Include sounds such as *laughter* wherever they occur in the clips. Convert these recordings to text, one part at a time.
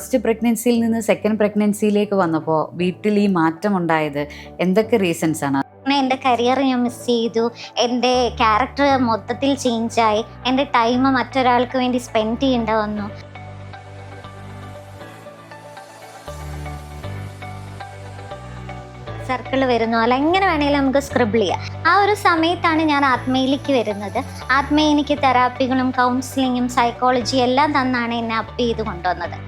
First പ്രഗ്നൻസിയിൽ നിന്ന് second പ്രഗ്നൻസിയിലേക്ക് വന്നപ്പോൾ വീട്ടിൽ ഈ മാറ്റം ഉണ്ടായത് എന്തൊക്കെ റീസൺസ് ആണ്? എന്റെ കരിയർ ഞാൻ മിസ് ചെയ്തു. എന്റെ ക്യാരക്ടർ മൊത്തത്തിൽ ചേഞ്ചായി എന്റെ ടൈം മറ്റൊരാൾക്ക് വേണ്ടി സ്പെൻഡ് ചെയ്യേണ്ട വന്നു. സർക്കിൾ വരുന്നു. അല്ല എങ്ങനെ വേണമെങ്കിലും നമുക്ക് സ്ക്രിബിൾ ചെയ്യാം. ആ ഒരു സമയത്താണ് ഞാൻ ആത്മയിലേക്ക് വരുന്നത്. ആത്മീയ എനിക്ക് തെറാപ്പികളും കൗൺസിലിങ്ങും സൈക്കോളജി എല്ലാം തന്നാണ് എന്നെ അപ്പ് ചെയ്ത് കൊണ്ടുവന്നത്.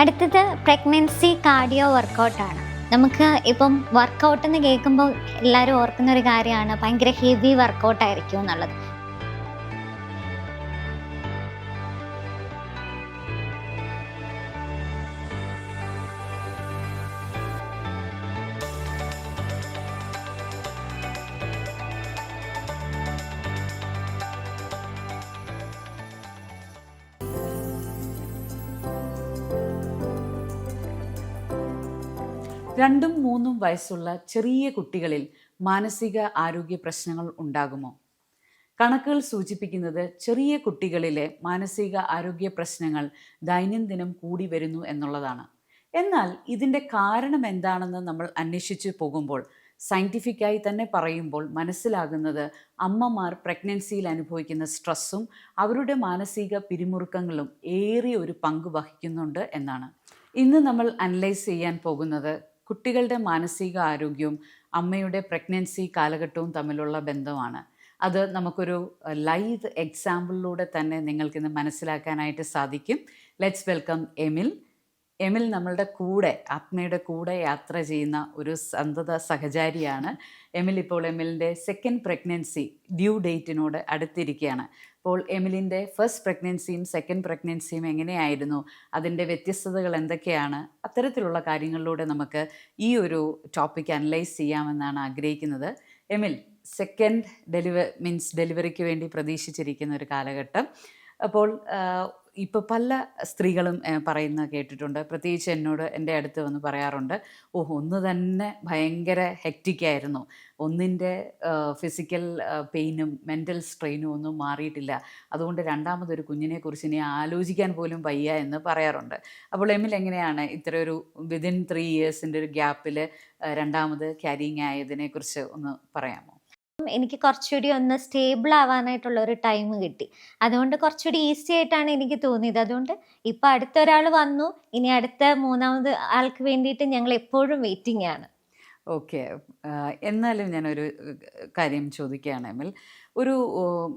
അടുത്തത് പ്രഗ്നൻസി കാർഡിയോ വർക്കൗട്ടാണ് നമുക്ക് ഇപ്പം വർക്കൗട്ട് എന്ന് കേൾക്കുമ്പോൾ എല്ലാവരും ഓർക്കുന്ന ഒരു കാര്യമാണ് ഭയങ്കര ഹെവി വർക്കൗട്ട് ആയിരിക്കും എന്നുള്ളത്. രണ്ടും മൂന്നും വയസ്സുള്ള ചെറിയ കുട്ടികളിൽ മാനസിക ആരോഗ്യ പ്രശ്നങ്ങൾ ഉണ്ടാകുമോ? കണക്കുകൾ സൂചിപ്പിക്കുന്നത് ചെറിയ കുട്ടികളിലെ മാനസിക ആരോഗ്യ പ്രശ്നങ്ങൾ ദൈനംദിനം കൂടി വരുന്നു എന്നുള്ളതാണ്. എന്നാൽ ഇതിന്റെ കാരണം എന്താണെന്ന് നമ്മൾ അന്വേഷിച്ചു പോകുമ്പോൾ സയന്റിഫിക്കായി തന്നെ പറയുമ്പോൾ മനസ്സിലാകുന്നത് അമ്മമാർ പ്രഗ്നൻസിയിൽ അനുഭവിക്കുന്ന സ്ട്രെസ്സും അവരുടെ മാനസിക പിരിമുറുക്കങ്ങളും ഏറെ ഒരു പങ്ക് വഹിക്കുന്നുണ്ട് എന്നാണ്. ഇന്ന് നമ്മൾ അനലൈസ് ചെയ്യാൻ പോകുന്നത് കുട്ടികളുടെ മാനസിക ആരോഗ്യവും അമ്മയുടെ പ്രഗ്നൻസി കാലഘട്ടവും തമ്മിലുള്ള ബന്ധമാണ്. അത് നമുക്കൊരു ലൈവ് എക്സാമ്പിളിലൂടെ തന്നെ നിങ്ങൾക്കിന്ന് മനസ്സിലാക്കാനായിട്ട് സാധിക്കും. ലെറ്റ്സ് വെൽക്കം എമിൽ എമിൽ നമ്മളുടെ കൂടെ ആത്മയുടെ കൂടെ യാത്ര ചെയ്യുന്ന ഒരു സന്തത സഹചാരിയാണ്. എമിൽ ഇപ്പോൾ എമിലിന്റെ സെക്കൻഡ് പ്രഗ്നൻസി ഡ്യൂ ഡേറ്റിനോട് അടുത്തിരിക്കുകയാണ്. അപ്പോൾ എമിലിന്റെ ഫസ്റ്റ് പ്രഗ്നൻസിയും സെക്കൻഡ് പ്രഗ്നൻസിയും എങ്ങനെയായിരുന്നു? അതിന്റെ വ്യത്യസ്തതകൾ എന്തൊക്കെയാണ്? അത്തരത്തിലുള്ള കാര്യങ്ങളിലൂടെ നമുക്ക് ഈ ഒരു ടോപ്പിക് അനലൈസ് ചെയ്യാമെന്നാണ് ആഗ്രഹിക്കുന്നത്. എമിൽ സെക്കൻഡ് ഡെലിവ മീൻസ് ഡെലിവറിക്ക് വേണ്ടി പ്രതീക്ഷിച്ചിരിക്കുന്ന ഒരു കാലഘട്ടം. അപ്പോൾ ഇപ്പോൾ പല സ്ത്രീകളും പറയുന്ന കേട്ടിട്ടുണ്ട്. പ്രത്യേകിച്ച് എന്നോട് എന്റെ അടുത്ത് വന്ന് പറയാറുണ്ട് ഓഹ് ഒന്ന് തന്നെ ഭയങ്കര ഹെക്റ്റിക്കായിരുന്നു ഒന്നിന്റെ ഫിസിക്കൽ പെയിനും മെന്റൽ സ്ട്രെയിനും ഒന്നും മാറിയിട്ടില്ല. അതുകൊണ്ട് രണ്ടാമതൊരു കുഞ്ഞിനെ കുറിച്ച് ഇനി ആലോചിക്കാൻ പോലും വയ്യ എന്ന് പറയാറുണ്ട്. അപ്പോൾ എമ്മിൽ എങ്ങനെയാണ് ഇത്ര ഒരു വിതിൻ ത്രീ ഇയേഴ്സിന്റെ ഒരു ഗ്യാപ്പിൽ രണ്ടാമത് ക്യാരിങ് ആയതിനെക്കുറിച്ച് ഒന്ന് പറയാമോ? എനിക്ക് കുറച്ചുകൂടി ഒന്ന് സ്റ്റേബിൾ ആവാനായിട്ടുള്ള ഒരു ടൈം കിട്ടി. അതുകൊണ്ട് കുറച്ചുകൂടി ഈസി ആയിട്ടാണ് എനിക്ക് തോന്നിയത്. അതുകൊണ്ട് ഇപ്പം അടുത്ത ഒരാൾ വന്നു. ഇനി അടുത്ത മൂന്നാമത് ആൾക്ക് വേണ്ടിയിട്ട് ഞങ്ങൾ എപ്പോഴും വെയിറ്റിംഗ് ആണ്. ഓക്കെ എന്നാലും ഞാനൊരു കാര്യം ചോദിക്കുകയാണ് എമിൽ. ഒരു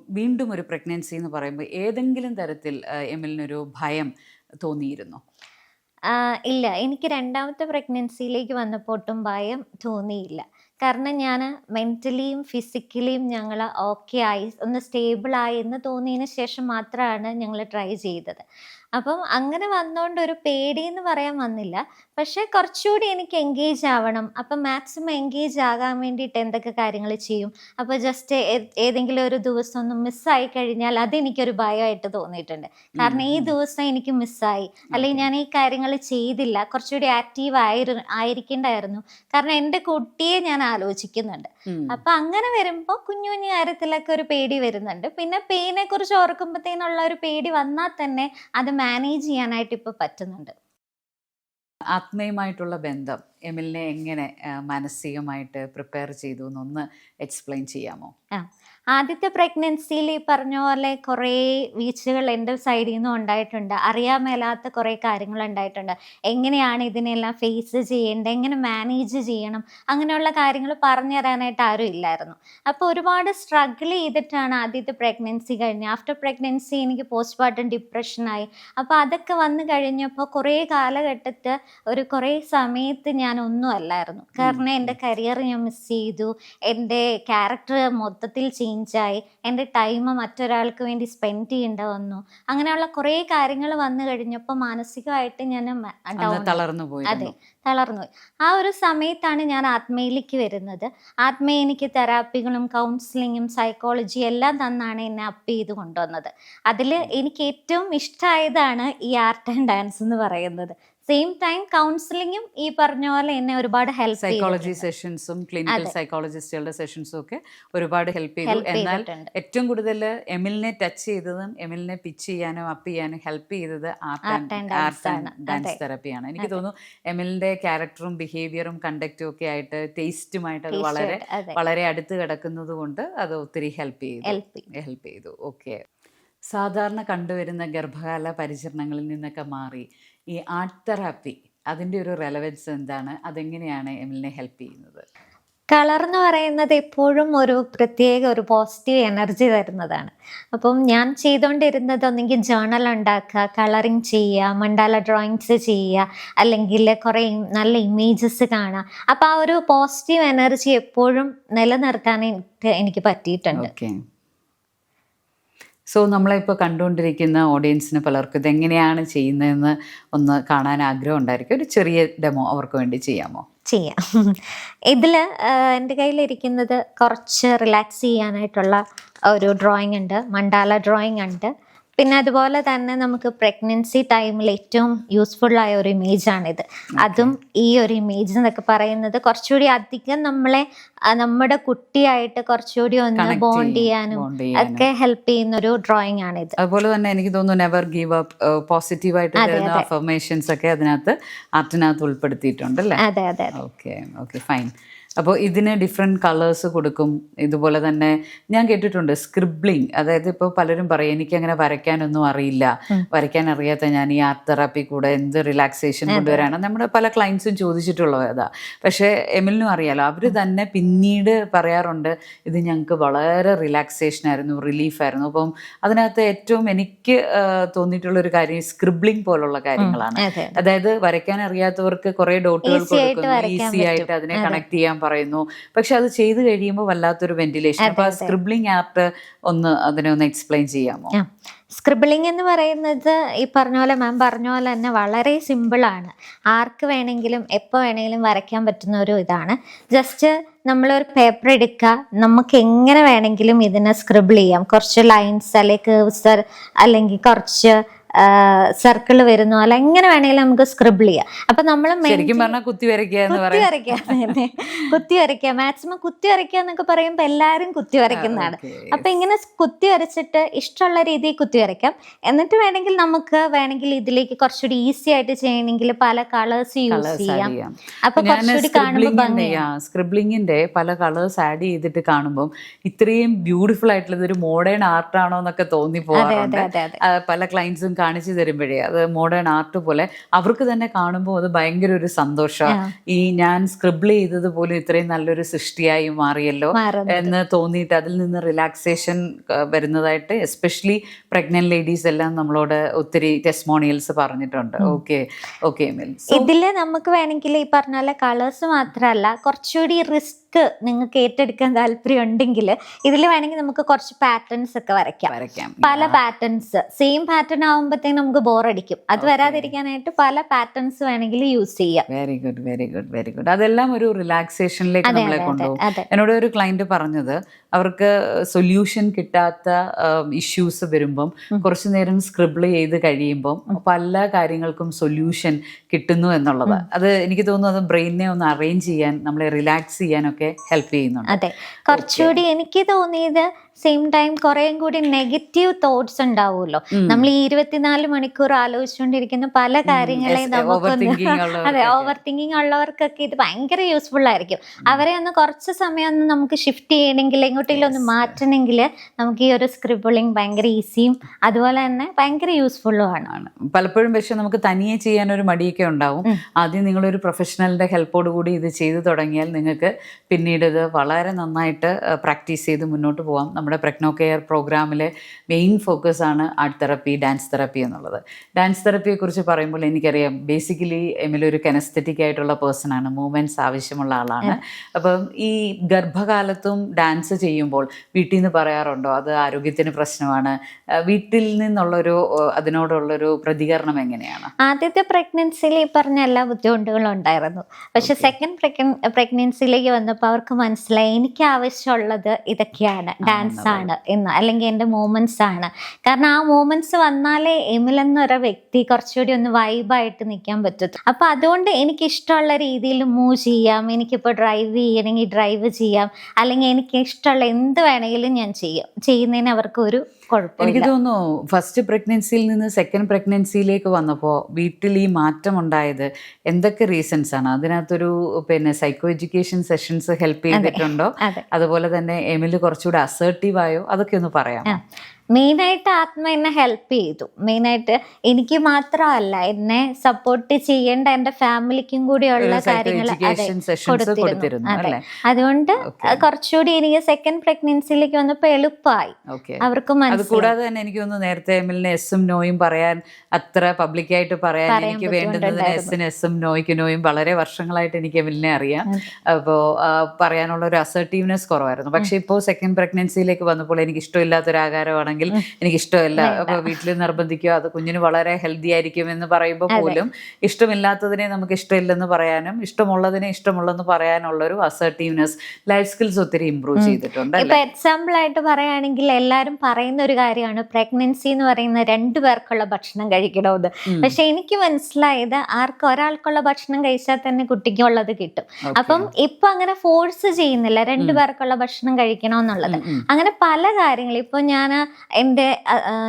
വീണ്ടും ഒരു പ്രഗ്നൻസി എന്ന് പറയുമ്പോൾ ഏതെങ്കിലും തരത്തിൽ എമിലിനൊരു ഭയം തോന്നിയിരുന്നോ? ഇല്ല. എനിക്ക് രണ്ടാമത്തെ പ്രഗ്നൻസിയിലേക്ക് വന്നപ്പോട്ടും ഭയം തോന്നിയില്ല. കാരണം ഞാൻ മെന്റലിയും ഫിസിക്കലിയും ഞങ്ങൾ ഓക്കെ ആയി ഒന്ന് സ്റ്റേബിൾ ആയി എന്ന് തോന്നിയതിന് ശേഷം മാത്രമാണ് ഞങ്ങൾ ട്രൈ ചെയ്തത്. അപ്പം അങ്ങനെ വന്നോണ്ട് ഒരു പേടി എന്ന് പറയാൻ വന്നില്ല. പക്ഷേ കുറച്ചുകൂടി എനിക്ക് എൻഗേജ് ആവണം. അപ്പം മാക്സിമം എൻഗേജ് ആകാൻ വേണ്ടിയിട്ട് എന്തൊക്കെ കാര്യങ്ങൾ ചെയ്യും? അപ്പോൾ ജസ്റ്റ് ഏതെങ്കിലും ഒരു ദിവസം ഒന്ന് മിസ്സായി കഴിഞ്ഞാൽ അതെനിക്കൊരു ഭയമായിട്ട് തോന്നിയിട്ടുണ്ട്. കാരണം ഈ. ദിവസം എനിക്ക് മിസ്സായി അല്ലെങ്കിൽ ഞാൻ ഈ കാര്യങ്ങൾ ചെയ്തില്ല. കുറച്ചുകൂടി ആക്റ്റീവ് ആയിരു ആയിരിക്കേണ്ടായിരുന്നു. കാരണം എന്റെ കുട്ടിയെ ഞാൻ ആലോചിക്കുന്നുണ്ട്. അപ്പം അപ്പൊ അങ്ങനെ വരുമ്പോൾ കുഞ്ഞു കുഞ്ഞു കാര്യത്തിലൊക്കെ ഒരു പേടി വരുന്നുണ്ട്. പിന്നെ പെയിനെ കുറിച്ച് ഓർക്കുമ്പോഴത്തേനുള്ള ഒരു പേടി വന്നാൽ തന്നെ അത് മാനേജ് ചെയ്യാനായിട്ട് ഇപ്പൊ പറ്റുന്നുണ്ട്. ആത്മീയമായിട്ടുള്ള ബന്ധം എമിലിനെ എങ്ങനെ മാനസികമായിട്ട് പ്രിപ്പയർ ചെയ്തു എന്നൊന്ന് എക്സ്പ്ലെയിൻ ചെയ്യാമോ ആദ്യത്തെ പ്രഗ്നൻസിയിൽ ഈ പറഞ്ഞ പോലെ കുറേ വീഴ്ചകൾ എന്റെ സൈഡിൽ നിന്നും ഉണ്ടായിട്ടുണ്ട്. അറിയാൻ മേലാത്ത കുറേ കാര്യങ്ങൾ ഉണ്ടായിട്ടുണ്ട്. എങ്ങനെയാണ് ഇതിനെല്ലാം ഫേസ് ചെയ്യേണ്ടത്? എങ്ങനെ മാനേജ് ചെയ്യണം? അങ്ങനെയുള്ള കാര്യങ്ങൾ പറഞ്ഞു തരാനായിട്ട് ആരും ഇല്ലായിരുന്നു. അപ്പോൾ ഒരുപാട് സ്ട്രഗിൾ ചെയ്തിട്ടാണ് ആദ്യത്തെ പ്രഗ്നൻസി കഴിഞ്ഞ് ആഫ്റ്റർ പ്രഗ്നൻസി എനിക്ക് പോസ്റ്റ്മോർട്ടം ഡിപ്രഷനായി അപ്പോൾ അതൊക്കെ വന്നു കഴിഞ്ഞപ്പോൾ കുറേ കാലഘട്ടത്ത് ഒരു കുറേ സമയത്ത് ഞാൻ ഒന്നും അല്ലായിരുന്നു കാരണം എന്റെ കരിയർ ഞാൻ മിസ് ചെയ്തു. എന്റെ ക്യാരക്ടർ മൊത്തത്തിൽ ചേഞ്ചായി എന്റെ ടൈം മറ്റൊരാൾക്ക് വേണ്ടി സ്പെൻഡ് ചെയ്യേണ്ട വന്നു. അങ്ങനെയുള്ള കുറേ കാര്യങ്ങൾ വന്നു കഴിഞ്ഞപ്പോൾ മാനസികമായിട്ട് ഞാൻ തളർന്നു പോയി അതെ തളർന്നു പോയി. ആ ഒരു സമയത്താണ് ഞാൻ ആത്മയിലേക്ക് വരുന്നത്. ആത്മയെ എനിക്ക് തെറാപ്പികളും കൗൺസിലിങ്ങും സൈക്കോളജി എല്ലാം തന്നാണ് എന്നെ അപ്പ് ചെയ്ത് കൊണ്ടുവന്നത്. അതിൽ എനിക്ക് ഏറ്റവും ഇഷ്ടമായതാണ് ഈ ആർട്ട് ആൻഡ് ഡാൻസ് എന്ന് പറയുന്നത്. സെയിം ടൈം കൗൺസിലിങ്ങും ഈ പറഞ്ഞ പോലെ എന്നെ ഒരുപാട് ഹെൽപ്പ് സൈക്കോളജി സെഷൻസും ക്ലിനിക്കൽ. സൈക്കോളജിസ്റ്റുകളുടെ സെഷൻസും ഒക്കെ ഒരുപാട് ഹെൽപ്പ് ചെയ്തു എന്നാൽ. ഏറ്റവും കൂടുതൽ എമിലിനെ ടച്ച് ചെയ്തതും എമിലിനെ പിച്ച് ചെയ്യാനും അപ്പ് ചെയ്യാനും ഹെൽപ്പ് ചെയ്തത് Art ആർട്ട് ആൻഡ്. ഡാൻസ്. തെറപ്പിയാണ് എനിക്ക്. തോന്നുന്നു എമിലിന്റെ ക്യാരക്ടറും ബിഹേവിയറും കണ്ടക്റ്റും ഒക്കെ ആയിട്ട് ടേസ്റ്റുമായിട്ട് അത് വളരെ. വളരെ അടുത്ത് കിടക്കുന്നത് കൊണ്ട് അത് ഒത്തിരി ഹെൽപ്പ് ചെയ്തു. ഹെൽപ്പ് ചെയ്തു ഓക്കെ സാധാരണ കണ്ടുവരുന്ന ഗർഭകാല പരിചരണങ്ങളിൽ നിന്നൊക്കെ മാറി ഈ ആർട്ട് തെറാപ്പി അതിന്റെ ഒരു റെലവൻസ് എന്താണ്? അതെങ്ങനെയാണ് എമിലിനെ ഹെൽപ്പ് ചെയ്യുന്നത്? കളർ എന്ന് പറയുന്നത് എപ്പോഴും ഒരു പ്രത്യേക ഒരു പോസിറ്റീവ് എനർജി തരുന്നതാണ്. അപ്പം ഞാൻ ചെയ്തുകൊണ്ടിരുന്നത് ഒന്നെങ്കിൽ ജേണൽ ഉണ്ടാക്കുക കളറിങ് ചെയ്യുക മണ്ടാല ഡ്രോയിങ്സ് ചെയ്യുക അല്ലെങ്കിൽ കുറേ നല്ല ഇമേജസ് കാണുക. അപ്പം ആ ഒരു പോസിറ്റീവ് എനർജി എപ്പോഴും നിലനിർത്താൻ എനിക്ക് പറ്റിയിട്ടുണ്ട്. ഓക്കെ സോ നമ്മളിപ്പോൾ കണ്ടുകൊണ്ടിരിക്കുന്ന ഓഡിയൻസിന് പലർക്കും ഇതെങ്ങനെയാണ് ചെയ്യുന്നതെന്ന് ഒന്ന് കാണാൻ ആഗ്രഹം ഉണ്ടായിരിക്കും. ഒരു ചെറിയ ഡെമോ അവർക്ക് വേണ്ടി ചെയ്യാമോ? ചെയ്യാം. ഇതിൽ എന്റെ കയ്യിലിരിക്കുന്നത് കുറച്ച് റിലാക്സ് ചെയ്യാനായിട്ടുള്ള ഒരു ഡ്രോയിങ് ഉണ്ട്. മണ്ടാല ഡ്രോയിങ് ഉണ്ട്. പിന്നെ അതുപോലെ തന്നെ നമുക്ക് പ്രഗ്നൻസി ടൈമിൽ ഏറ്റവും യൂസ്ഫുൾ ആയ ഒരു ഇമേജാണിത് അതും ഈ ഒരു ഇമേജ് എന്നൊക്കെ പറയുന്നത് കുറച്ചുകൂടി അധികം നമ്മളെ നമ്മുടെ കുട്ടിയായിട്ട് കുറച്ചുകൂടി ഒന്ന് ബോണ്ട് ചെയ്യും, ചെയ്യാനും ഒക്കെ ഹെൽപ്പ് ചെയ്യുന്ന ഒരു ഡ്രോയിങ് ഇത്. അതുപോലെ തന്നെ എനിക്ക് തോന്നുന്നു നെവർ ഗീവ് അപ്പ് പോസിറ്റീവ് ആയിട്ട് അഫർമേഷൻസ് ഒക്കെ അതിനകത്ത് ആർട്ടിനകത്ത് ഉൾപ്പെടുത്തിയിട്ടുണ്ട് അല്ലേ? അതെ അതെ ഓക്കെ ഓക്കെ ഫൈൻ അപ്പോൾ ഇതിന് ഡിഫറെന്റ് കളേഴ്സ് കൊടുക്കും. ഇതുപോലെ തന്നെ ഞാൻ കേട്ടിട്ടുണ്ട് സ്ക്രിബ്ലിങ് അതായത് ഇപ്പോൾ പലരും പറയും എനിക്ക് അങ്ങനെ വരയ്ക്കാനൊന്നും അറിയില്ല. വരയ്ക്കാൻ അറിയാത്ത ഞാൻ ഈ ആർട്ട് തെറാപ്പി കൂടെ എന്ത് റിലാക്സേഷൻ കൊണ്ടുവരാണ് നമ്മുടെ പല ക്ലയൻസും ചോദിച്ചിട്ടുള്ളത്. അതാ പക്ഷേ എമിലിനും അറിയാലോ അവർ തന്നെ പിന്നീട് പറയാറുണ്ട് ഇത് ഞങ്ങൾക്ക് വളരെ റിലാക്സേഷൻ ആയിരുന്നു റിലീഫ് ആയിരുന്നു. അപ്പം അതിനകത്ത് ഏറ്റവും എനിക്ക് തോന്നിയിട്ടുള്ള ഒരു കാര്യം സ്ക്രിബ്ലിംഗ് പോലുള്ള കാര്യങ്ങളാണ്. അതായത് വരയ്ക്കാൻ അറിയാത്തവർക്ക് കുറെ ഡോട്ടുകൾ കൊടുക്കുന്നു ഈസി ആയിട്ട് അതിനെ കണക്ട് ചെയ്യാൻ പറയുന്നു. പക്ഷെ അത് ചെയ്തു കഴിയുമ്പോൾ വല്ലാത്തൊരു വെന്റിലേഷൻ അപ്പൊ. സ്ക്രിബ്ലിംഗ് ആർട്ട് ഒന്ന് അതിനെ ഒന്ന് എക്സ്പ്ലെയിൻ ചെയ്യാമോ? സ്ക്രിബിളിംഗ് എന്ന് പറയുന്നത് ഈ പറഞ്ഞ പോലെ മാം പറഞ്ഞ പോലെ തന്നെ വളരെ സിമ്പിളാണ് ആർക്ക് വേണമെങ്കിലും എപ്പോൾ വേണമെങ്കിലും വരയ്ക്കാൻ പറ്റുന്ന ഒരു ഇതാണ്. ജസ്റ്റ് നമ്മളൊരു പേപ്പർ എടുക്കുക. നമുക്ക് എങ്ങനെ വേണമെങ്കിലും ഇതിനെ സ്ക്രിബിൾ ചെയ്യാം. കുറച്ച് ലൈൻസ് അല്ലെങ്കിൽ കേവ്സ് അല്ലെങ്കിൽ കുറച്ച് സർക്കിൾ വരുന്നു. അല്ല എങ്ങനെ വേണമെങ്കിലും നമുക്ക് സ്ക്രിബിൾ ചെയ്യാം. അപ്പൊ നമ്മൾ ശരിക്കും പറഞ്ഞാൽ കുത്തി വരയ്ക്കുക കുത്തി വരയ്ക്കുക തന്നെ കുത്തി വരയ്ക്കുക. മാക്സിമം കുത്തി വരയ്ക്കുക എന്നൊക്കെ പറയുമ്പോൾ എല്ലാവരും കുത്തി വരയ്ക്കുന്നതാണ്. അപ്പൊ ഇങ്ങനെ കുത്തി വരച്ചിട്ട് ഇഷ്ടമുള്ള രീതിയിൽ കുത്തി വരയ്ക്കാം. എന്നിട്ട് വേണമെങ്കിൽ നമുക്ക് വേണമെങ്കിൽ ഇതിലേക്ക് കുറച്ചുകൂടി ഈസി ആയിട്ട് ചെയ്യണമെങ്കിൽ പല കളേഴ്സ് യൂസ് ചെയ്യാം. അപ്പൊ കുറച്ചുകൂടി കാണുമ്പോൾ സ്ക്രിബ്ലിങ്ങിന്റെ പല കളേഴ്സ് ആഡ് ചെയ്തിട്ട് കാണുമ്പോൾ ഇത്രയും ബ്യൂട്ടിഫുൾ ആയിട്ടുള്ളത് ഒരു മോഡേൺ ആർട്ടാണോ എന്നൊക്കെ തോന്നി പോകാറുണ്ട് പല ക്ലയൻസും കാണിച്ചു തരുമ്പോഴേ അത് മോഡേൺ ആർട്ട് പോലെ അവർക്ക് തന്നെ കാണുമ്പോൾ അത് ഭയങ്കര ഒരു സന്തോഷം. ഈ ഞാൻ സ്ക്രിബിൾ ചെയ്തത് പോലും ഇത്രയും നല്ലൊരു സൃഷ്ടിയായി മാറിയല്ലോ എന്ന് തോന്നിയിട്ട് അതിൽ നിന്ന് റിലാക്സേഷൻ വരുന്നതായിട്ട് എസ്പെഷ്യലി പ്രഗ്നന്റ് ലേഡീസ് എല്ലാം നമ്മളോട് ഒത്തിരി ടെസ്മോണിയൽസ് പറഞ്ഞിട്ടുണ്ട്. ഓക്കെ ഓക്കെ ഇതിൽ നമുക്ക് വേണമെങ്കിൽ ഈ പറഞ്ഞ പോലെ കളേഴ്സ് മാത്രമല്ല കുറച്ചുകൂടി റിസ്ക് നിങ്ങൾക്ക് ഏറ്റെടുക്കാൻ താല്പര്യം ഉണ്ടെങ്കിൽ ഇതിൽ വേണമെങ്കിൽ നമുക്ക് കുറച്ച് പാറ്റേൺസ് ഒക്കെ വരയ്ക്കാം. വരയ്ക്കാം. പല പാറ്റേൺസ് സെയിം പാറ്റേൺ ആകുമ്പോഴത്തേക്കും നമുക്ക് ബോറടിക്കും അത് വരാതിരിക്കാനായിട്ട് പല പാറ്റേൺസ് വേണമെങ്കിൽ യൂസ് ചെയ്യാം. Very good very good very good അതെല്ലാം ഒരു റിലാക്സേഷനിലേക്ക് നമ്മളെ കൊണ്ടുപോകും. എന്നോട് ഒരു ക്ലയന്റ് പറഞ്ഞത് അവർക്ക് സൊല്യൂഷൻ കിട്ടാത്ത ഇഷ്യൂസ് വരുമ്പം കുറച്ചു നേരം സ്ക്രിബിൾ ചെയ്ത് കഴിയുമ്പം പല കാര്യങ്ങൾക്കും സൊല്യൂഷൻ കിട്ടുന്നു എന്നുള്ളത്. അത് എനിക്ക് തോന്നുന്നു അത് ബ്രെയിനെ ഒന്ന് അറേഞ്ച് ചെയ്യാൻ നമ്മളെ റിലാക്സ് ചെയ്യാനൊക്കെ ഹെൽപ്പ് ചെയ്യുന്നുണ്ട്. അതെ. കുറച്ചുകൂടി എനിക്ക് തോന്നിയത് സെയിം ടൈം കുറേയും കൂടി നെഗറ്റീവ് തോട്ട്സ് ഉണ്ടാവുമല്ലോ. നമ്മൾ ഈ ഇരുപത്തിനാല് മണിക്കൂർ ആലോചിച്ചുകൊണ്ടിരിക്കുന്ന പല കാര്യങ്ങളെയും നമുക്കൊന്ന്. അതെ ഓവർ തിങ്കിങ് ഉള്ളവർക്കൊക്കെ ഇത് ഭയങ്കര യൂസ്ഫുൾ ആയിരിക്കും. അവരെ ഒന്ന് കുറച്ച് സമയം ഒന്ന് നമുക്ക് ഷിഫ്റ്റ് ചെയ്യണമെങ്കിൽ എങ്ങോട്ടെങ്കിലും ഒന്ന് മാറ്റണമെങ്കിൽ നമുക്ക് ഈ ഒരു സ്ക്രിബിളിങ് ഭയങ്കര ഈസിയും അതുപോലെ തന്നെ ഭയങ്കര യൂസ്ഫുള്ളും ആണ്. ആണ്. പലപ്പോഴും പക്ഷെ നമുക്ക് തനിയെ ചെയ്യാൻ ഒരു മടിയൊക്കെ ഉണ്ടാവും. ആദ്യം നിങ്ങളൊരു പ്രൊഫഷണലിന്റെ ഹെൽപ്പോട് കൂടി ഇത് ചെയ്തു തുടങ്ങിയാൽ നിങ്ങൾക്ക് പിന്നീട് ഇത് വളരെ നന്നായിട്ട് പ്രാക്ടീസ് ചെയ്ത് മുന്നോട്ട് പോകാം നമ്മുടെ പ്രഗ്നോ കെയർ പ്രോഗ്രാമിലെ മെയിൻ ഫോക്കസ് ആണ് ആർട്ട് തെറപ്പി ഡാൻസ് തെറപ്പി എന്നുള്ളത്. ഡാൻസ് തെറപ്പിയെക്കുറിച്ച് പറയുമ്പോൾ എനിക്കറിയാം ബേസിക്കലി എമിൽ ഒരു കനസ്തറ്റിക് ആയിട്ടുള്ള പേഴ്സണാണ് ആണ്. മൂവ്മെന്റ്സ് ആവശ്യമുള്ള ആളാണ്. അപ്പം ഈ ഗർഭകാലത്തും ഡാൻസ് ചെയ്യുമ്പോൾ വീട്ടിൽ നിന്ന് പറയാറുണ്ടോ അത് ആരോഗ്യത്തിന് പ്രശ്നമാണ്? വീട്ടിൽ നിന്നുള്ളൊരു അതിനോടുള്ളൊരു പ്രതികരണം എങ്ങനെയാണ്? ആദ്യത്തെ പ്രഗ്നൻസിയിൽ ഈ പറഞ്ഞ എല്ലാ ബുദ്ധിമുട്ടുകളും ഉണ്ടായിരുന്നു. പക്ഷെ സെക്കൻഡ് പ്രഗ്നൻസിയിലേക്ക് വന്നപ്പോൾ അവർക്ക് മനസ്സിലായി എനിക്ക് ആവശ്യമുള്ളത് ഇതൊക്കെയാണ്. ഡാൻസ് ഡാൻസ് ആണ് എന്ന് അല്ലെങ്കിൽ എന്റെ മൂമെന്റ്സ് ആണ്. കാരണം ആ മൂമെന്റ്സ് വന്നാലേ എമിൽ എന്നൊരു വ്യക്തി കുറച്ചുകൂടി ഒന്ന് വൈബായിട്ട് നിൽക്കാൻ പറ്റും അപ്പൊ അതുകൊണ്ട് എനിക്ക് ഇഷ്ടമുള്ള രീതിയിൽ മൂവ് ചെയ്യാം എനിക്കിപ്പോൾ ഡ്രൈവ് ചെയ്യണമെങ്കിൽ ഡ്രൈവ് ചെയ്യാം അല്ലെങ്കിൽ എനിക്ക് ഇഷ്ടമുള്ള എന്ത് വേണമെങ്കിലും ഞാൻ ചെയ്യും. ചെയ്യുന്നതിന് അവർക്ക് ഒരു എനിക്ക് തോന്നുന്നു ഫസ്റ്റ് പ്രഗ്നൻസിയിൽ നിന്ന് സെക്കൻഡ് പ്രഗ്നൻസിയിലേക്ക് വന്നപ്പോൾ വീട്ടിൽ ഈ മാറ്റം ഉണ്ടായത് എന്തൊക്കെ റീസൺസ് ആണ്? അതിനകത്തൊരു പിന്നെ സൈക്കോ എഡ്യൂക്കേഷൻ സെഷൻസ് ഹെൽപ്പ് ചെയ്തിട്ടുണ്ടോ? അതുപോലെ തന്നെ എമിൽ കുറച്ചുകൂടെ അസേർട്ടീവ് ആയോ? അതൊക്കെ ഒന്ന് പറയാം. മെയിനായിട്ട് ആത്മ എന്നെ ഹെൽപ്പ് ചെയ്തു. മെയിനായിട്ട് എനിക്ക് മാത്രമല്ല എന്നെ സപ്പോർട്ട് ചെയ്യേണ്ട എന്റെ ഫാമിലിക്കും കൂടിയുള്ള കാര്യങ്ങൾ കൊടുത്തിരുന്നു. അതെ. അതുകൊണ്ട് കുറച്ചുകൂടി എനിക്ക് സെക്കൻഡ് പ്രഗ്നൻസിയിലേക്ക് വന്നപ്പോൾ എളുപ്പമായി. അവർക്ക് മനസ്സിലായി. കൂടാതെ തന്നെ എനിക്ക് തോന്നുന്നു നേരത്തെ എസും നോയും പറയാൻ അത്ര പബ്ലിക്കായിട്ട് പറയാൻ പറയാൻ എനിക്ക് വേണ്ടുന്നത്. എസിന് എസും നോയ്ക്ക് നോയും വളരെ വർഷങ്ങളായിട്ട് എനിക്ക് എമിലിനെ അറിയാം. അപ്പോ അപ്പോൾ പറയാനുള്ള ഒരു അസർട്ടീവ്നെസ് കുറവായിരുന്നു. പക്ഷെ ഇപ്പോ സെക്കൻഡ് പ്രഗ്നൻസിയിലേക്ക് വന്നപ്പോൾ എനിക്ക് ഇഷ്ടമില്ലാത്ത ഒരു ആകാരമാണെങ്കിൽ എനിക്ക് ഇഷ്ടമല്ല അപ്പൊ വീട്ടിൽ നിർബന്ധിക്കുക. അത് കുഞ്ഞിന് വളരെ ഹെൽത്തി ആയിരിക്കും എന്ന് പറയുമ്പോൾ പോലും ഇഷ്ടമില്ലാത്തതിനെ നമുക്ക് ഇഷ്ടമില്ലെന്ന് പറയാനും ഇഷ്ടമുള്ളതിനെ ഇഷ്ടമുള്ളെന്ന് പറയാനുള്ള ഒരു അസർട്ടീവ്നെസ് ലൈഫ് സ്കിൽസ് ഒത്തിരി ഇമ്പ്രൂവ് ചെയ്തിട്ടുണ്ട് ഇപ്പൊ എക്സാമ്പിൾ ആയിട്ട് പറയുകയാണെങ്കിൽ എല്ലാരും പറയുന്ന ഒരു കാര്യമാണ്. പ്രഗ്നൻസി എന്ന് പറയുന്ന രണ്ടു പേർക്കുള്ള ഭക്ഷണം കഴിക്കണമെന്ന്. പക്ഷെ എനിക്ക് മനസ്സിലായത് ആർക്ക് ഒരാൾക്കുള്ള ഭക്ഷണം കഴിച്ചാൽ തന്നെ കുട്ടിക്കുള്ളത് കിട്ടും. അപ്പം ഇപ്പൊ അങ്ങനെ ഫോഴ്സ് ചെയ്യുന്നില്ല. രണ്ടു പേർക്കുള്ള ഭക്ഷണം കഴിക്കണമെന്നുള്ളത്. അങ്ങനെ പല കാര്യങ്ങൾ. ഇപ്പൊ ഞാൻ എന്റെ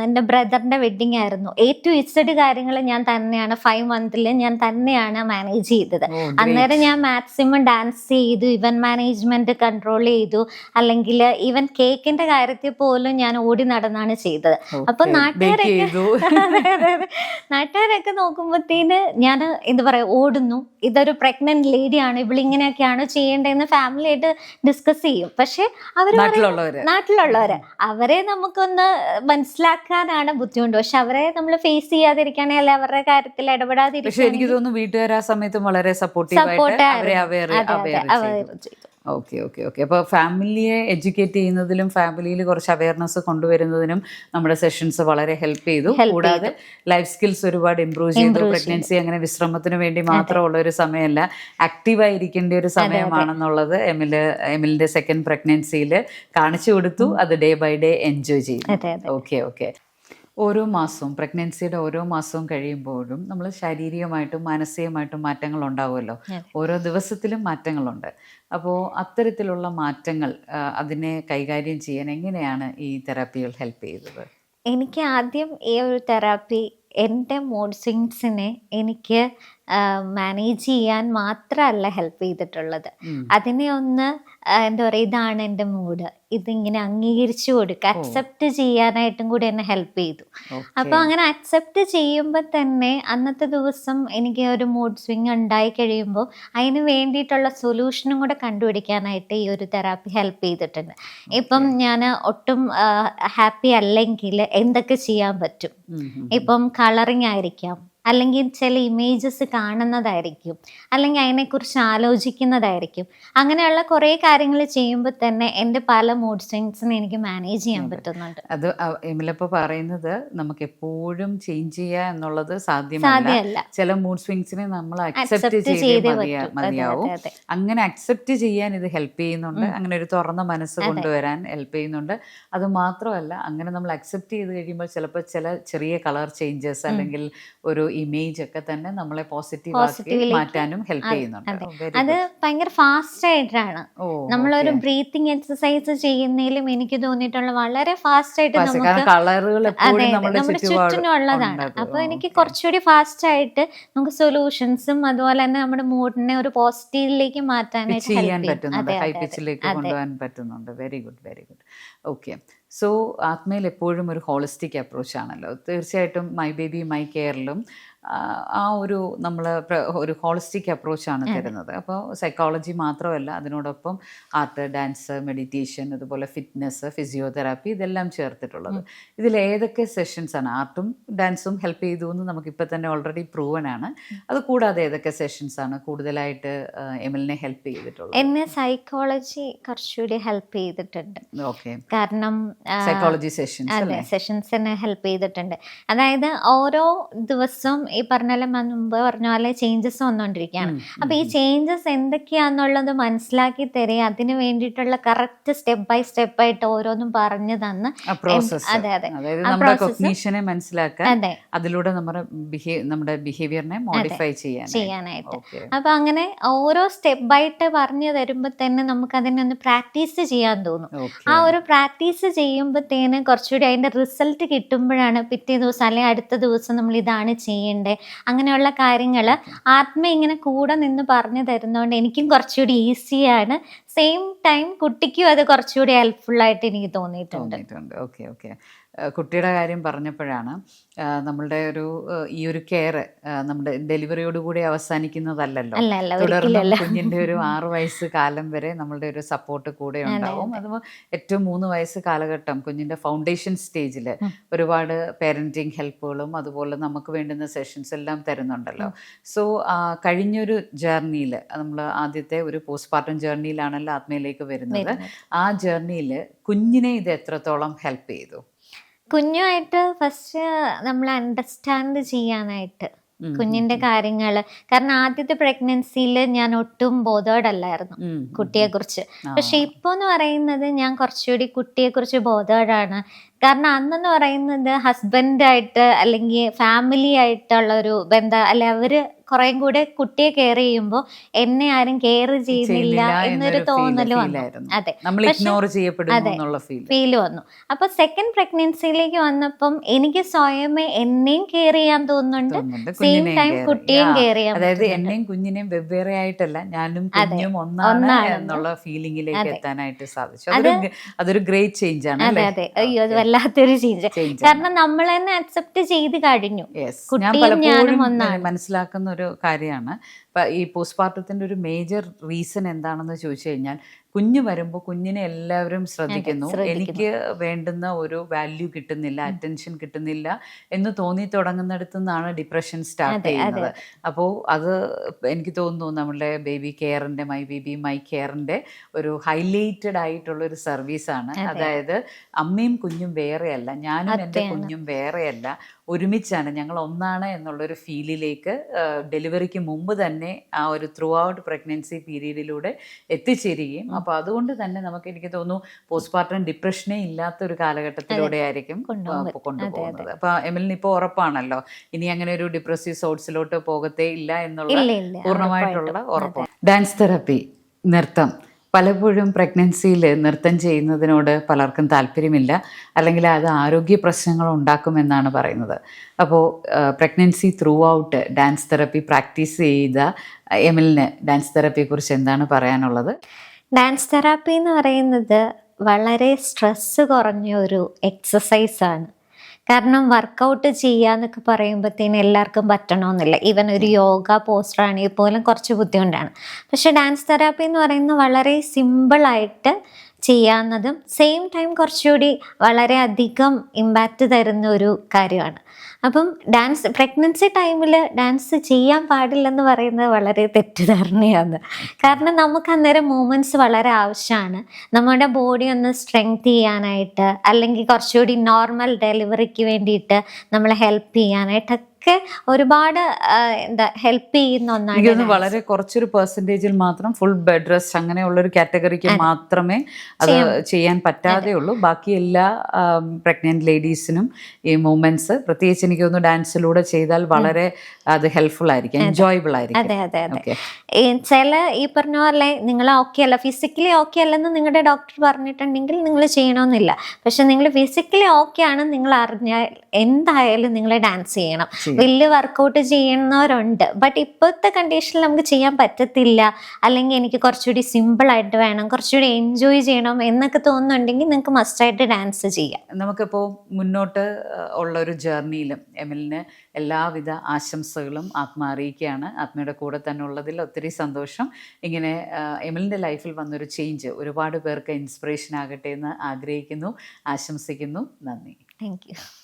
എന്റെ ബ്രദറിന്റെ വെഡ്ഡിങ് ആയിരുന്നു. എ ടു ഇസഡ് കാര്യങ്ങൾ ഞാൻ തന്നെയാണ് ഫൈവ് മന്തിൽ ഞാൻ തന്നെയാണ് മാനേജ് ചെയ്തത്. അന്നേരം ഞാൻ മാക്സിമം ഡാൻസ് ചെയ്തു ഇവൻ മാനേജ്മെന്റ് കൺട്രോൾ ചെയ്തു അല്ലെങ്കിൽ ഈവൻ കേക്കിന്റെ കാര്യത്തിൽ പോലും ഞാൻ ഓടി നടന്നാണ് ചെയ്തത്. അപ്പൊ. നാട്ടുകാരൊക്കെ *laughs* ചെയ്തു. നാട്ടുകാരൊക്കെ നോക്കുമ്പോഴത്തേന് ഞാൻ എന്താ പറയാ ഓടുന്നു. ഇതൊരു പ്രഗ്നന്റ് ലേഡിയാണ് ഇവളിങ്ങനെയൊക്കെയാണ് ചെയ്യേണ്ടതെന്ന് ഫാമിലി ആയിട്ട് ഡിസ്കസ് ചെയ്യും. പക്ഷെ അവർ നാട്ടിലുള്ളവര്. അവരെ നമുക്കൊന്ന് മനസ്സിലാക്കാനാണ് ബുദ്ധിമുട്ട്. പക്ഷെ അവരെ നമ്മൾ ഫേസ് ചെയ്യാതിരിക്കുകയാണെങ്കിൽ അല്ലെ അവരുടെ കാര്യത്തിൽ ഇടപെടാതിരിക്കും എനിക്ക് തോന്നുന്നു വീട്ടുകാർ ആ സമയത്തും വളരെ സപ്പോർട്ടീവ് സപ്പോർട്ട് അവരെ aware aware okay okay okay. അപ്പോൾ ഫാമിലിയെ എഡ്യൂക്കേറ്റ് ചെയ്യുന്നതിലും ഫാമിലിയിൽ കുറച്ച് അവയർനെസ് കൊണ്ടുവരുന്നതിനും നമ്മുടെ സെഷൻസ് വളരെ ഹെൽപ്പ് ചെയ്തു. കൂടാതെ ലൈഫ് സ്കിൽസ് ഒരുപാട് ഇമ്പ്രൂവ് ചെയ്തു. പ്രഗ്നൻസി അങ്ങനെ വിശ്രമത്തിന് വേണ്ടി മാത്രമുള്ള ഒരു സമയമല്ല. ആക്റ്റീവ് ആയിരിക്കേണ്ട ഒരു സമയമാണെന്നുള്ളത് എമിൽ എമിലിന്റെ സെക്കൻഡ് പ്രഗ്നൻസിയിൽ കാണിച്ചു കൊടുത്തു. അത് ഡേ ബൈ ഡേ എൻജോയ് അതെ ഓക്കെ ഓക്കെ. ഓരോ മാസവും പ്രഗ്നൻസിയുടെ ഓരോ മാസവും കഴിയുമ്പോഴും നമ്മൾ ശാരീരികമായിട്ടും മാനസികമായിട്ടും മാറ്റങ്ങൾ ഉണ്ടാവുമല്ലോ. ഓരോ ദിവസത്തിലും മാറ്റങ്ങളുണ്ട്. അപ്പോൾ അത്തരത്തിലുള്ള മാറ്റങ്ങൾ അതിനെ കൈകാര്യം ചെയ്യാൻ എങ്ങനെയാണ് ഈ തെറാപ്പികൾ ഹെൽപ്പ് ചെയ്തത്? എനിക്ക് ആദ്യം ഈ ഒരു തെറാപ്പി എന്റെ മൂഡ് സ്വിങ്സിനെ എനിക്ക് മാനേജ് ചെയ്യാൻ മാത്രമല്ല ഹെൽപ്പ് ചെയ്തിട്ടുള്ളത്. അതിനെ ഒന്ന് എന്താ പറയുക ഇതാണ് എന്റെ മൂഡ് ഇതിങ്ങനെ അംഗീകരിച്ചു കൊടുക്കുക. അക്സെപ്റ്റ് ചെയ്യാനായിട്ടും കൂടി എന്നെ ഹെൽപ്പ് ചെയ്തു. അപ്പോൾ അങ്ങനെ അക്സെപ്റ്റ് ചെയ്യുമ്പോൾ തന്നെ അന്നത്തെ ദിവസം എനിക്ക് ഒരു മൂഡ് സ്വിങ് ഉണ്ടായി കഴിയുമ്പോൾ അതിന് വേണ്ടിയിട്ടുള്ള സൊല്യൂഷനും കൂടെ കണ്ടുപിടിക്കാനായിട്ട് ഈ ഒരു തെറാപ്പി ഹെൽപ്പ് ചെയ്തിട്ടുണ്ട്. ഇപ്പം ഞാൻ ഒട്ടും ഹാപ്പി അല്ലെങ്കിൽ എന്തൊക്കെ ചെയ്യാൻ പറ്റും. ഇപ്പം കളറിങ് ആയിരിക്കാം. അല്ലെങ്കിൽ ചില ഇമേജസ് കാണുന്നതായിരിക്കും. അല്ലെങ്കിൽ അതിനെക്കുറിച്ച് ആലോചിക്കുന്നതായിരിക്കും. അങ്ങനെയുള്ള കുറേ കാര്യങ്ങൾ ചെയ്യുമ്പോൾ തന്നെ എന്റെ പല മൂഡ് സ്വിങ്സിനെ എനിക്ക് മാനേജ് ചെയ്യാൻ പറ്റുന്നുണ്ട്. അത് എമിലപ്പോൾ എമിലപ്പ പറയുന്നത് നമുക്ക് എപ്പോഴും ചേഞ്ച് ചെയ്യുക എന്നുള്ളത് സാധ്യമല്ല. ചില മൂഡ് സ്വിങ്സിനെ നമ്മൾ അക്സെപ്റ്റ് ചെയ്തേ മതിയാവും. അങ്ങനെ അക്സെപ്റ്റ് ചെയ്യാൻ ഇത് ഹെൽപ്പ് ചെയ്യുന്നുണ്ട്. അങ്ങനെ ഒരു തുറന്ന മനസ്സ് കൊണ്ടുവരാൻ ഹെൽപ്പ് ചെയ്യുന്നുണ്ട്. അത് മാത്രമല്ല അങ്ങനെ നമ്മൾ അക്സെപ്റ്റ് ചെയ്ത് കഴിയുമ്പോൾ ചിലപ്പോൾ ചില ചെറിയ കളർ ചേഞ്ചസ് അല്ലെങ്കിൽ ഒരു ഇമേജ് ഒക്കെ തന്നെ നമ്മളെ പോസിറ്റീവ് മാറ്റാനും ഹെൽപ്പ് ചെയ്യുന്നുണ്ട്. അതെ. Oh, അത്. ഭയങ്കര ഫാസ്റ്റ് ആയിട്ടാണ്. നമ്മളൊരു ബ്രീത്തിങ് എക്സസൈസ് ചെയ്യുന്നതിലും എനിക്ക് തോന്നിയിട്ടുള്ള വളരെ ഫാസ്റ്റ് ആയിട്ട് നമുക്ക് നമ്മുടെ ചുറ്റിനുള്ളതാണ് അപ്പൊ എനിക്ക് കുറച്ചുകൂടി ഫാസ്റ്റ് ആയിട്ട് നമുക്ക് സൊല്യൂഷൻസും അതുപോലെ തന്നെ നമ്മുടെ മൂഡിനെ ഒരു പോസിറ്റീവിലേക്ക് മാറ്റാനായിട്ട് ചെയ്യാൻ പറ്റുന്നുണ്ട്. ഹൈ. പിച്ചിലേക്ക് കൊണ്ടുപോകാൻ പറ്റുന്നുണ്ട്. Very good very good okay so ആത്മയിൽ എപ്പോഴും ഒരു ഹോളിസ്റ്റിക് അപ്രോച്ച് ആണല്ലോ. തീർച്ചയായിട്ടും മൈ ബേബി മൈ കെയറിലും ആ ഒരു നമ്മൾ ഒരു ഹോളിസ്റ്റിക് അപ്രോച്ചാണ് തരുന്നത്. അപ്പോൾ സൈക്കോളജി മാത്രമല്ല അതിനോടൊപ്പം ആർട്ട് ഡാൻസ് മെഡിറ്റേഷൻ അതുപോലെ ഫിറ്റ്നസ് ഫിസിയോതെറാപ്പി ഇതെല്ലാം ചേർത്തിട്ടുള്ളത്. ഇതിൽ ഏതൊക്കെ സെഷൻസ് ആണ്? ആർട്ടും ഡാൻസും ഹെൽപ്പ് ചെയ്തു എന്ന് നമുക്കിപ്പോൾ തന്നെ ഓൾറെഡി പ്രൂവൻ ആണ്. അത് കൂടാതെ ഏതൊക്കെ സെഷൻസ് ആണ് കൂടുതലായിട്ട് എമിലിനെ ഹെൽപ്പ് ചെയ്തിട്ടുള്ളത്? എന്നെ സൈക്കോളജി കുറച്ചുകൂടി ഹെൽപ്പ് ചെയ്തിട്ടുണ്ട്. ഓക്കെ. കാരണം സൈക്കോളജി സെഷൻസ് അതെ സെഷൻസ് എന്നെ ഹെൽപ്പ് ചെയ്തിട്ടുണ്ട്. അതായത് ഓരോ ദിവസവും ഈ പറഞ്ഞ പോലെ മുമ്പ് പറഞ്ഞ പോലെ ചേഞ്ചസ് വന്നുകൊണ്ടിരിക്കുകയാണ് അപ്പൊ ഈ ചേഞ്ചസ് എന്തൊക്കെയാന്നുള്ളത് മനസ്സിലാക്കി തരിക അതിന് വേണ്ടിയിട്ടുള്ള കറക്റ്റ് സ്റ്റെപ്പ് ബൈ സ്റ്റെപ്പ് ആയിട്ട് ഓരോന്നും പറഞ്ഞു തന്ന് അതെ, അതെ. മനസ്സിലാക്കാൻ അതെ. അതിലൂടെ നമ്മുടെ നമ്മുടെ ബിഹേവിയറിനെ മോഡിഫൈ ചെയ്യാൻ ചെയ്യാനായിട്ട്. അപ്പൊ അങ്ങനെ ഓരോ സ്റ്റെപ്പ് ആയിട്ട് പറഞ്ഞു തരുമ്പോൾ തന്നെ നമുക്ക് അതിനൊന്ന് പ്രാക്ടീസ് ചെയ്യാൻ തോന്നും. ആ ഒരു പ്രാക്ടീസ് ചെയ്യുമ്പോഴത്തേന് കുറച്ചുകൂടി അതിന്റെ റിസൾട്ട് കിട്ടുമ്പോഴാണ് പിറ്റേ ദിവസം അല്ലെങ്കിൽ അടുത്ത ദിവസം നമ്മൾ ഇതാണ് ചെയ്യേണ്ടത്. അങ്ങനെയുള്ള കാര്യങ്ങൾ ആത്മ ഇങ്ങനെ കൂടെ നിന്ന് പറഞ്ഞു തരുന്നതുകൊണ്ട് എനിക്കും കുറച്ചുകൂടി ഈസിയാണ് സെയിം ടൈം കുട്ടിക്കും അത് കുറച്ചുകൂടി ഹെൽപ്ഫുൾ ആയിട്ട് എനിക്ക് തോന്നിയിട്ടുണ്ട്. തോന്നിയിട്ടുണ്ട്. ഓക്കെ ഓക്കെ കുട്ടിയുടെ കാര്യം പറഞ്ഞപ്പോഴാണ് നമ്മളുടെ ഒരു ഈ ഒരു കെയർ നമ്മുടെ ഡെലിവറിയോടുകൂടി അവസാനിക്കുന്നതല്ലല്ലോ. തുടർന്നും കുഞ്ഞിന്റെ ഒരു ആറു വയസ്സ് കാലം വരെ നമ്മളുടെ ഒരു സപ്പോർട്ട് കൂടെ ഉണ്ടാവും. അത്. ഏറ്റവും മൂന്ന് വയസ്സ് കാലഘട്ടം കുഞ്ഞിന്റെ ഫൗണ്ടേഷൻ സ്റ്റേജിൽ ഒരുപാട് പേരന്റിങ് ഹെൽപ്പുകളും അതുപോലെ നമുക്ക് വേണ്ടുന്ന സെഷൻസ് എല്ലാം തരുന്നുണ്ടല്ലോ. സോ കഴിഞ്ഞൊരു ജേർണിയിൽ നമ്മൾ ആദ്യത്തെ ഒരു പോസ്റ്റ്മോർട്ടം ജേർണിയിലാണല്ലോ ആത്മയിലേക്ക് വരുന്നത്. ആ ജേർണിയിൽ കുഞ്ഞിനെ ഇത് എത്രത്തോളം ഹെൽപ്പ് ചെയ്തു? കുഞ്ഞുമായിട്ട് ഫസ്റ്റ് നമ്മൾ അണ്ടർസ്റ്റാൻഡ് ചെയ്യാനായിട്ട് കുഞ്ഞിന്റെ കാര്യങ്ങൾ. കാരണം ആദ്യത്തെ പ്രഗ്നൻസിയിൽ ഞാൻ ഒട്ടും ബോധേഡല്ലായിരുന്നു കുട്ടിയെ കുറിച്ച് പക്ഷെ ഇപ്പൊ എന്ന് പറയുന്നത് ഞാൻ കുറച്ചുകൂടി കുട്ടിയെ കുറിച്ച് ബോധേഡാണ് കാരണം അന്നെന്ന് പറയുന്നത് ഹസ്ബൻഡായിട്ട് അല്ലെങ്കിൽ ഫാമിലി ആയിട്ടുള്ള ഒരു ബന്ധം അല്ലെ അവർ കുറേം കൂടെ കുട്ടിയെ കെയർ ചെയ്യുമ്പോൾ എന്നെ ആരും കെയർ ചെയ്യുന്നില്ല എന്നൊരു തോന്നൽ വന്നു. അതെ. ഫീൽ വന്നു. അപ്പൊ സെക്കൻഡ് പ്രഗ്നൻസിയിലേക്ക് വന്നപ്പം എനിക്ക് സ്വയമേ എന്നെയും കെയർ ചെയ്യാൻ തോന്നുന്നുണ്ട്. സെയിം ടൈം കുട്ടിയെയും. കെയർ ചെയ്യാൻ അതായത്. എന്നെയും കുഞ്ഞിനെയും വെവ്വേറെ ആയിട്ടല്ല ഞാനും കുഞ്ഞും ഒന്നാണ് എന്നുള്ള ഫീലിംഗിലേക്ക് എത്താനായിട്ട് സാധിച്ചു. അതൊരു ഗ്രേറ്റ് ചേഞ്ച് ആണ് അതെ അതെ. അയ്യോ അത് വല്ലാത്തൊരു ചേഞ്ച് കാരണം നമ്മൾ തന്നെ അക്സെപ്റ്റ് ചെയ്ത് കഴിഞ്ഞു. കുട്ടിയും ഞാനും ഒന്നാണ്. മനസ്സിലാക്കുന്ന ഒരു കാര്യമാണ്. ഇപ്പം ഈ പോസ്റ്റ്മോർട്ടത്തിന്റെ ഒരു മേജർ റീസൺ എന്താണെന്ന് ചോദിച്ചു കഴിഞ്ഞാൽ കുഞ്ഞ് വരുമ്പോൾ കുഞ്ഞിനെ എല്ലാവരും ശ്രദ്ധിക്കുന്നു. എനിക്ക് വേണ്ടുന്ന ഒരു വാല്യൂ കിട്ടുന്നില്ല അറ്റൻഷൻ കിട്ടുന്നില്ല എന്ന് തോന്നി തുടങ്ങുന്നിടത്തു നിന്നാണ് ഡിപ്രഷൻ സ്റ്റാർട്ട് ചെയ്യുന്നത്. അപ്പോൾ അത് എനിക്ക് തോന്നുന്നു നമ്മളുടെ ബേബി കെയറിന്റെ മൈ ബേബി മൈ കെയറിന്റെ ഒരു ഹൈലൈറ്റഡ് ആയിട്ടുള്ള ഒരു സർവീസാണ്. അതെ. അതായത് അമ്മയും കുഞ്ഞും വേറെയല്ല ഞാനും എന്റെ കുഞ്ഞും വേറെയല്ല. ഒരുമിച്ചാണ് ഞങ്ങൾ ഒന്നാണ് എന്നുള്ളൊരു ഫീലിലേക്ക് ഡെലിവറിക്ക് മുമ്പ് തന്നെ ആ ഒരു ത്രൂ ഔട്ട് പ്രഗ്നൻസി പീരീഡിലൂടെ എത്തിച്ചേരുകയും അപ്പോൾ അതുകൊണ്ട് തന്നെ നമുക്ക് എനിക്ക് തോന്നുന്നു പോസ്റ്റ്മോർട്ടം ഡിപ്രഷനേ ഇല്ലാത്ത ഒരു കാലഘട്ടത്തിലൂടെ ആയിരിക്കും കൊണ്ടുപോകുന്നത്. അപ്പോൾ എമിലിന് ഇപ്പോൾ ഉറപ്പാണല്ലോ ഇനി അങ്ങനെ ഒരു ഡിപ്രസീവ് സോട്സിലോട്ട് പോകത്തേ ഇല്ല എന്നുള്ള പൂർണമായിട്ടുള്ള ഉറപ്പാണ്. ഡാൻസ് തെറപ്പി നൃത്തം. പലപ്പോഴും പ്രഗ്നൻസിയിൽ നൃത്തം ചെയ്യുന്നതിനോട് പലർക്കും താല്പര്യമില്ല. അല്ലെങ്കിൽ അത് ആരോഗ്യ പ്രശ്നങ്ങൾ ഉണ്ടാക്കുമെന്നാണ് പറയുന്നത്. അപ്പോൾ pregnancy throughout dance therapy practice ചെയ്ത എമിലിന് ഡാൻസ് തെറപ്പിയെക്കുറിച്ച് എന്താണ് പറയാനുള്ളത്? ഡാൻസ് തെറാപ്പി എന്ന് പറയുന്നത് വളരെ സ്ട്രെസ്സ് കുറഞ്ഞ ഒരു എക്സസൈസാണ് കാരണം വർക്കൗട്ട് ചെയ്യാന്നൊക്കെ പറയുമ്പോഴത്തേന് എല്ലാവർക്കും പറ്റണമെന്നില്ല ഈവൻ ഒരു യോഗ പോസ്റ്റർ ആണെങ്കിൽ പോലും കുറച്ച് ബുദ്ധിമുട്ടാണ്. പക്ഷെ ഡാൻസ് തെറാപ്പി എന്ന് പറയുന്നത് വളരെ സിമ്പിളായിട്ട് ചെയ്യാവുന്നതും സെയിം ടൈം കുറച്ചുകൂടി വളരെയധികം ഇമ്പാക്റ്റ് തരുന്ന ഒരു കാര്യമാണ്. അപ്പം ഡാൻസ് പ്രഗ്നൻസി ടൈമിൽ ഡാൻസ് ചെയ്യാൻ പാടില്ലെന്ന് പറയുന്നത് വളരെ തെറ്റിദ്ധാരണയാണ്. കാരണം നമുക്ക് അന്നേരം മൂമെന്റ്സ് വളരെ ആവശ്യമാണ്. നമ്മുടെ ബോഡി ഒന്ന് സ്ട്രെങ്ത് ചെയ്യാനായിട്ട് അല്ലെങ്കിൽ കുറച്ചുകൂടി നോർമൽ ഡെലിവറിക്ക് വേണ്ടിയിട്ട് നമ്മളെ ഹെൽപ്പ് ചെയ്യാനായിട്ടൊക്കെ ഒരുപാട് എന്താ ഹെൽപ്പ് ചെയ്യുന്ന ഒന്നാണ്. വളരെ കുറച്ചൊരു പെർസെന്റേജിൽ മാത്രം ഫുൾ ബെഡ് റെസ്റ്റ് അങ്ങനെയുള്ള ഒരു കാറ്റഗറിക്ക് മാത്രമേ അത് ചെയ്യാൻ പറ്റാതെ ഉള്ളൂ. ബാക്കി എല്ലാ പ്രഗ്നന്റ് ലേഡീസിനും ഈ മൂമെന്റ്സ് പ്രത്യേകിച്ച് എനിക്ക് തോന്നുന്നു ഡാൻസിലൂടെ ചെയ്താൽ വളരെ അത് ഹെൽപ്ഫുൾ ആയിരിക്കും എൻജോയബിൾ ആയിരിക്കും. അതെ അതെ അതെ. ചില ഈ പറഞ്ഞ പോലെ നിങ്ങൾ ഓക്കെ അല്ല ഫിസിക്കലി ഓക്കെ അല്ലെന്ന് നിങ്ങളുടെ ഡോക്ടർ പറഞ്ഞിട്ടുണ്ടെങ്കിൽ നിങ്ങൾ ചെയ്യണമെന്നില്ല പക്ഷെ നിങ്ങൾ ഫിസിക്കലി ഓക്കെ ആണ് നിങ്ങൾ അറിഞ്ഞാൽ എന്തായാലും നിങ്ങൾ ഡാൻസ് ചെയ്യണം. വലിയ വർക്കൗട്ട് ചെയ്യുന്നവരുണ്ട്. ബട്ട് ഇപ്പോഴത്തെ കണ്ടീഷനിൽ നമുക്ക് ചെയ്യാൻ പറ്റത്തില്ല. അല്ലെങ്കിൽ എനിക്ക് കുറച്ചുകൂടി സിമ്പിൾ ആയിട്ട് വേണം കുറച്ചുകൂടി എൻജോയ് ചെയ്യണം എന്നൊക്കെ തോന്നുന്നുണ്ടെങ്കിൽ നിങ്ങൾക്ക് മസ്റ്റായിട്ട് ഡാൻസ് ചെയ്യാം. നമുക്കിപ്പോൾ മുന്നോട്ട് ഉള്ള ഒരു ജേർണിയിലും എമിലിന് എല്ലാവിധ ആശംസകളും ആത്മ അറിയിക്കുകയാണ് ആത്മയുടെ കൂടെ തന്നെ ഉള്ളതിൽ ഒത്തിരി സന്തോഷം. ഇങ്ങനെ എമിലിന്റെ ലൈഫിൽ വന്നൊരു ചേഞ്ച് ഒരുപാട് പേർക്ക് ഇൻസ്പിറേഷൻ ആകട്ടെ എന്ന് ആഗ്രഹിക്കുന്നു ആശംസിക്കുന്നു. നന്ദി. Thank you